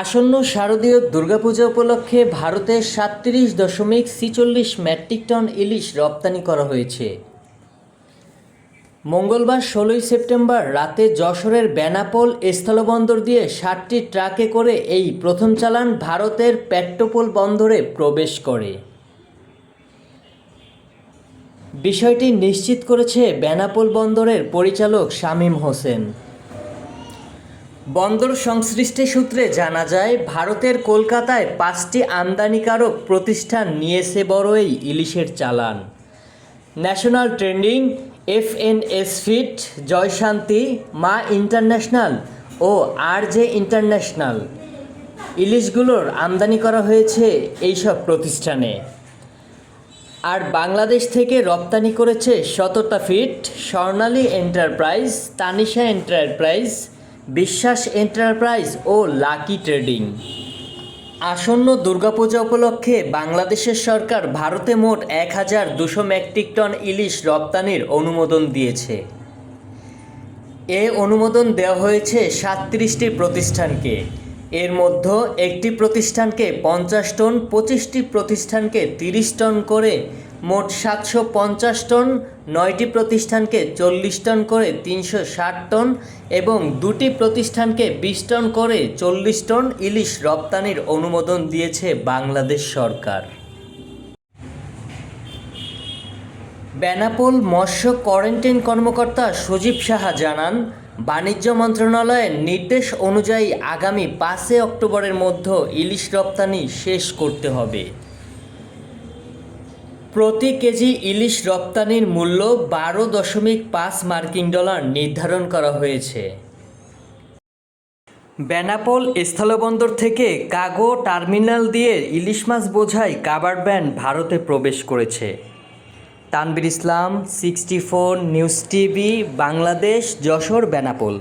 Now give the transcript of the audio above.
আসন্ন শারদীয় দুর্গাপূজা উপলক্ষে ভারতে সাতত্রিশ দশমিক ছিচল্লিশ মেট্রিক টন ইলিশ রপ্তানি করা হয়েছে। মঙ্গলবার ষোলোই সেপ্টেম্বর রাতে যশোরের বেনাপোল স্থলবন্দর দিয়ে ষাটটি ট্রাকে করে এই প্রথম চালান ভারতের পেট্রোপোল বন্দরে প্রবেশ করে। বিষয়টি নিশ্চিত করেছে বেনাপোল বন্দরের পরিচালক শামীম হোসেন। বন্দর সংশ্লিষ্ট সূত্রে জানা যায়, ভারতের কলকাতায় পাঁচটি আমদানিকারক প্রতিষ্ঠান নিয়েছে বড় এই ইলিশের চালান। National trending F N S fit, Jayshanti, মা ইন্টারন্যাশনাল ও আর জে ইন্টারন্যাশনাল। ইলিশগুলোর আমদানি করা হয়েছে এইসব প্রতিষ্ঠানে। আর বাংলাদেশ থেকে রপ্তানি করেছে শততা fit, Swarnali enterprise, Tanisha enterprise Biswas enterprise ও লাকি ট্রেডিং। আসন্ন দুর্গাপূজা উপলক্ষে বাংলাদেশের সরকার ভারতে মোট এক হাজার দুশো মেট্রিক টন ইলিশ রপ্তানির অনুমোদন দিয়েছে। এ অনুমোদন দেওয়া হয়েছে সাতত্রিশটি প্রতিষ্ঠানকে। এর মধ্যে একটি প্রতিষ্ঠানকে পঞ্চাশ টন, পঁচিশটি প্রতিষ্ঠানকে তিরিশ টন করে, মোট সাতশো পঞ্চাশ টন, নয়টি প্রতিষ্ঠানকে চল্লিশ টন করে তিনশো ষাট টন এবং দুটি প্রতিষ্ঠানকে বিশ টন করে চল্লিশ টন ইলিশ রপ্তানির অনুমোদন দিয়েছে বাংলাদেশ সরকার। বেনাপোল মৎস্য কোয়ারেন্টাইন কর্মকর্তা সজীব সাহা জানান বাণিজ্য মন্ত্রণালয়ের নির্দেশ অনুযায়ী আগামী পাঁচই অক্টোবরের মধ্যে ইলিশ রপ্তানি শেষ করতে হবে। প্রতি কেজি ইলিশ রপ্তানির মূল্য বারো দশমিক পাঁচ মার্কিন ডলার নির্ধারণ করা হয়েছে। বেনাপোল স্থলবন্দর থেকে কাগো টার্মিনাল দিয়ে ইলিশ মাছ বোঝাই কাবার ব্যান ভারতে প্রবেশ করেছে। Tanvir Islam sixty four news TV Bangladesh Jessore Benapole.